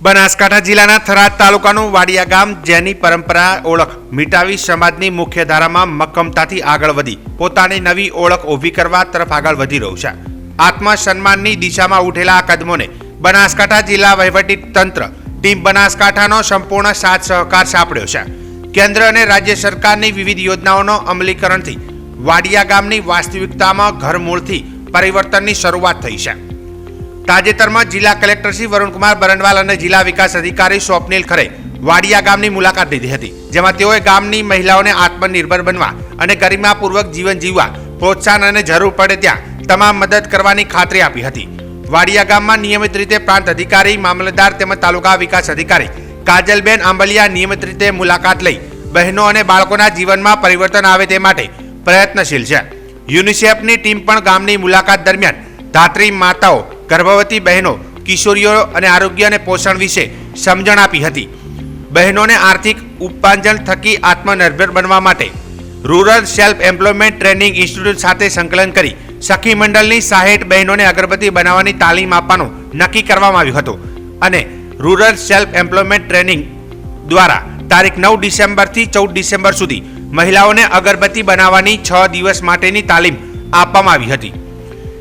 બનાસકાંઠા જિલ્લાના થરાદ તાલુકાનું વાડિયા ગામ જેની પરંપરા ઓળખ મિટાવી સમાજની મુખ્ય ધારામાં મક્કમતાથી આગળ વધી. પોતાની નવી ઓળખ ઊભી કરવા તરફ આગળ વધી રહ્યું છે. આત્મસન્માનની દિશામાં ઉઠેલા આ કદમોને બનાસકાંઠા જિલ્લા વહીવટી તંત્ર, ટીમ બનાસકાંઠાનો સંપૂર્ણ સાથ સહકાર સાંપડ્યો છે. કેન્દ્ર અને રાજ્ય સરકારની વિવિધ યોજનાઓનો અમલીકરણથી વાડિયા ગામની વાસ્તવિકતામાં ઘરમૂળથી પરિવર્તનની શરૂઆત થઈ છે. તાજેતરમાં જિલ્લા કલેક્ટર શ્રી વરુણકુમાર બરણવાલ અને જિલ્લા વિકાસ અધિકારી સ્વપ્નિલ ખરે વાડિયા ગામની મુલાકાત લીધી હતી, જેમાં તેઓએ ગામની મહિલાઓને આત્મનિર્ભર બનવા અને ગરિમાપૂર્વક જીવન જીવવા, પ્રોત્સાહન અને જરૂર પડે ત્યાં તમામ મદદ કરવાની ખાતરી આપી હતી. વાડિયા ગામમાં નિયમિત રીતે પ્રાંત અધિકારી, મામલતદાર તેમજ તાલુકા વિકાસ અધિકારી કાજલબેન આંબલિયા નિયમિત રીતે મુલાકાત લઈ બહેનો અને બાળકોના જીવનમાં પરિવર્તન આવે તે માટે પ્રયત્નશીલ છે. યુનિસેફની ટીમ પણ ગામની મુલાકાત દરમિયાન ધાત્રી માતાઓ ગર્ભવતી બહેનો કિશોરીઓ અને આરોગ્ય અને પોષણ વિશે સમજણ આપી હતી. બહેનોને આર્થિક ઉપાર્જન થકી આત્મનિર્ભર બનવા માટે rural self employment training institute સાથે સંકલન કરી સખી મંડળની સાહેઠ બહેનોને અગરબત્તી બનાવવાની તાલીમ આપવાનું નક્કી કરવામાં આવ્યું હતું અને રૂરલ સેલ્ફ એમ્પ્લોયમેન્ટ ટ્રેનિંગ દ્વારા તારીખ નવ ડિસેમ્બરથી ચૌદ ડિસેમ્બર સુધી મહિલાઓને અગરબત્તી બનાવવાની છ દિવસ માટેની તાલીમ આપવામાં આવી હતી.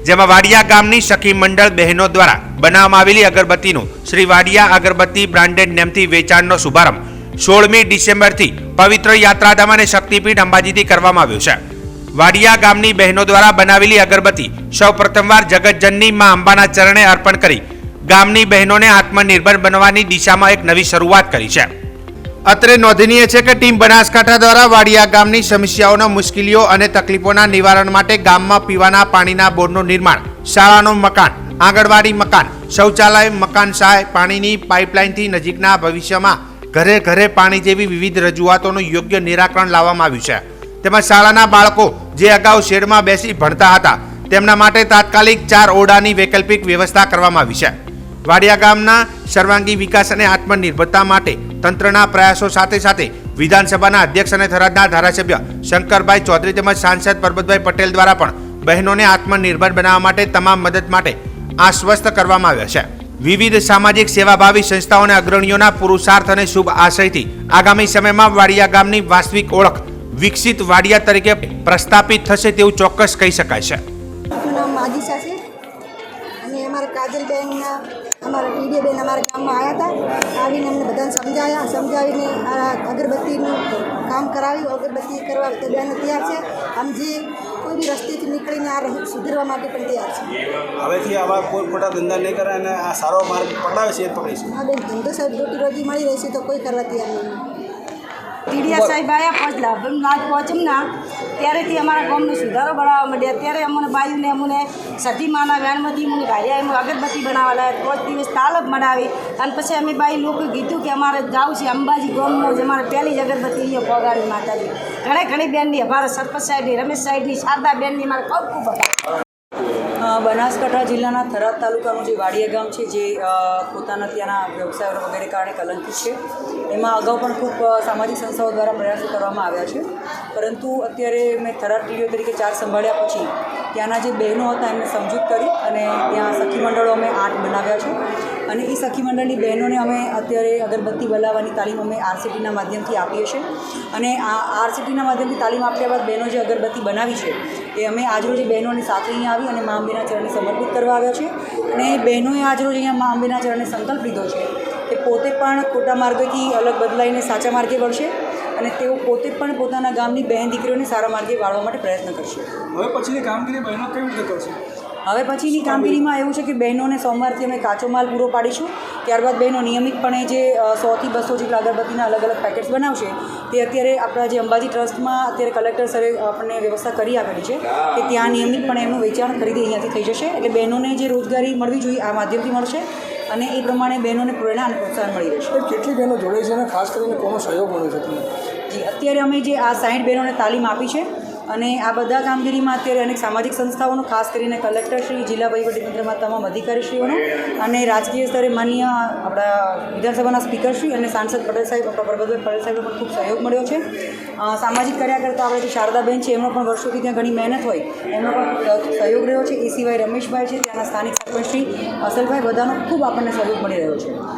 જેમાં વાડિયા ગામની સખી મંડળ બહેનો દ્વારા બનાવવામાં આવેલી અગરબત્તીનું શ્રી વાડિયા અગરબત્તી બ્રાન્ડેડ નેમથી વેચાણનો શુભારંભ સોળમી ડિસેમ્બરથી પવિત્ર યાત્રાધામ અને શક્તિપીઠ અંબાજીથી કરવામાં આવ્યો છે. વાડિયા ગામની બહેનો દ્વારા બનાવેલી અગરબત્તી સૌ પ્રથમવાર જગતજનની માં અંબાના ચરણે અર્પણ કરી ગામની બહેનોને આત્મનિર્ભર બનવાની દિશામાં એક નવી શરૂઆત કરી છે. અત્રે નોંધનીય છે કે ટીમ બનાસકાંઠા દ્વારા વાડિયા ગામની સમસ્યાઓનો, મુશ્કેલીઓ અને તકલીફોના નિવારણ માટે ગામમાં પીવાના પાણીના બોરનું નિર્માણ, શાળાનું મકાન, આંગણવાડી મકાન, શૌચાલય, મકાન સહાય, પાણીની પાઇપલાઇનથી નજીકના ભવિષ્યમાં ઘરે ઘરે પાણી જેવી વિવિધ રજૂઆતોનું યોગ્ય નિરાકરણ લાવવામાં આવ્યું છે. તેમાં શાળાના બાળકો જે અગાઉ શેડમાં બેસી ભણતા હતા, તેમના માટે તાત્કાલિક ચાર ઓરડાની વૈકલ્પિક વ્યવસ્થા કરવામાં આવી છે. વાડિયા ગામના સર્વાંગી વિકાસ અને આત્મનિર્ભરતા માટે તંત્રના પ્રયાસો સાથે સાથે વિધાનસભાના અધ્યક્ષ અને થરાદના ધારાસભ્ય શંકરભાઈ ચૌધરી તેમજ સાંસદ પરબતભાઈ પટેલ દ્વારા પણ બહેનોને આત્મનિર્ભર બનાવવા માટે તમામ મદદ માટે આશ્વસ્ત કરવામાં આવ્યા છે. વિવિધ સામાજિક સેવાભાવી સંસ્થાઓ અને અગ્રણીઓના પુરુષાર્થ અને શુભ આશયથી આગામી સમયમાં વાડિયા ગામની વાસ્તવિક ઓળખ વિકસિત વાડિયા તરીકે પ્રસ્થાપિત થશે તેવું ચોક્કસ કહી શકાય છે. અને અમારા કાજલબેન અમારા ટીડીબેન અમારા ગામમાં આવ્યા હતા. આવીને અમને બધાને સમજાયા. સમજાવીને આ અગરબત્તીનું કામ કરાવ્યું. અગરબત્તી કરવા તે બેન તૈયાર છે. આમ જે કોઈ બી રસ્તેથી નીકળીને આ સુધરવા માટે પણ તૈયાર છે. હવેથી આવા કોઈ ખોટા ધંધા નહીં કરે અને આ સારો માર્ગ પકડાવે છે એ પકડીશું. આ બેન ધંધો સાહેબ રોટી રોજી મળી રહેશે તો કોઈ કરવા તૈયાર નહીં ટીડિયા સાહેબ આવ્યા પહોંચલા લાભ પહોંચમના પહોંચમ ના ત્યારેથી અમારા ગામનો સુધારો બનાવવા માંડ્યા. ત્યારે અમને બાયુને અમને સતીમાના માના વ્યાનમાંથી અમને ભાર્યા એમ અગરબત્તી બનાવવા લાગ્યા. પાંચ દિવસ તાલબ બનાવી અને પછી અમે બાઈ લોકો કીધું કે અમારે જાવું છે અંબાજી ગામમાં જ અમારે પહેલી જ અગરબત્તી પગાડી માતાજી. ઘણી ઘણી બેનની અમારા સરપંચ સાહેબની રમેશ સાહેબની શારદા બેનની મારે ખૂબ ખૂબ હતા બનાસકાંઠા જિલ્લાના થરાદ તાલુકાનું જે વાડિયા ગામ છે જે પોતાના ત્યાંના વ્યવસાયો વગેરે કારણે કલંકિત છે. એમાં અગાઉ પણ ખૂબ સામાજિક સંસ્થાઓ દ્વારા પ્રયાસો કરવામાં આવ્યા છે. પરંતુ અત્યારે મેં થરાર ટીડીઓ તરીકે ચાર સંભાળ્યા પછી ત્યાંના જે બહેનો હતા એમને સમજૂત કરી અને ત્યાં સખી મંડળો અમે આઠ બનાવ્યા છે. અને એ સખી મંડળની બહેનોને અમે અત્યારે અગરબત્તી બનાવવાની તાલીમ અમે આરસીટીના માધ્યમથી આપીએ છીએ. અને આ આરસીટીના માધ્યમથી તાલીમ આપ્યા બાદ બહેનો જે અગરબત્તી બનાવી છે, એ અમે આજરોજ બહેનોની સાથે અહીંયા આવી અને મા અંબેના ચરણને સમર્પિત કરવા આવ્યા છે અને બહેનોએ આજરોજ અહીંયા મા અંબેના ચરણને સંકલ્પ લીધો છે. કે પોતે પણ ખોટા માર્ગેથી અલગ બદલાઈને સાચા માર્ગે વળશે અને તેઓ પોતે પણ પોતાના ગામની બહેન દીકરીઓને સારા માર્ગે વાળવા માટે પ્રયત્ન કરશે. હવે પછીની કામગીરી બહેનો કેવી રીતે કરશે? હવે પછીની કામગીરીમાં એવું છે કે બહેનોને સોમવારથી અમે કાચો માલ પૂરો પાડીશું. ત્યારબાદ બહેનો નિયમિતપણે જે સોથી બસો જેટલા અગરબત્તીના અલગ અલગ પેકેટ્સ બનાવશે તે અત્યારે આપણા જે અંબાજી ટ્રસ્ટમાં અત્યારે કલેક્ટર સરે આપણને વ્યવસ્થા કરી આપેલી છે કે ત્યાં નિયમિતપણે એમનું વેચાણ ખરીદી અહીંયાથી થઈ જશે. એટલે બહેનોને જે રોજગારી મળવી જોઈએ આ માધ્યમથી મળશે. અને એ પ્રમાણે બહેનોને પ્રેરણા અને પ્રોત્સાહન મળી રહેશે. કેટલી બહેનો જોડે છે અને ખાસ કરીને કોનો સહયોગ મળ્યો છે તમને? જી અત્યારે અમે જે આ સાઠ બહેનોને તાલીમ આપી છે અને આ બધા કામગીરીમાં અત્યારે અનેક સામાજિક સંસ્થાઓનો, ખાસ કરીને કલેક્ટરશ્રી જિલ્લા વહીવટીતંત્રમાં તમામ અધિકારીશ્રીઓનો અને રાજકીય સ્તરે માન્ય આપણા વિધાનસભાના સ્પીકરશ્રી અને સાંસદ પટેલ સાહેબ, આપણા પરબતભાઈ પટેલ સાહેબનો પણ ખૂબ સહયોગ મળ્યો છે. સામાજિક કાર્યકર્તા આપણે જે શારદાબેન છે, એમનો પણ વર્ષોથી ત્યાં ઘણી મહેનત હોય, એમનો પણ સહયોગ રહ્યો છે. એ સિવાય રમેશભાઈ છે, ત્યાંના સ્થાનિક સરપંચશ્રી અસલભાઈ બધાનો ખૂબ આપણને સહયોગ મળી રહ્યો છે.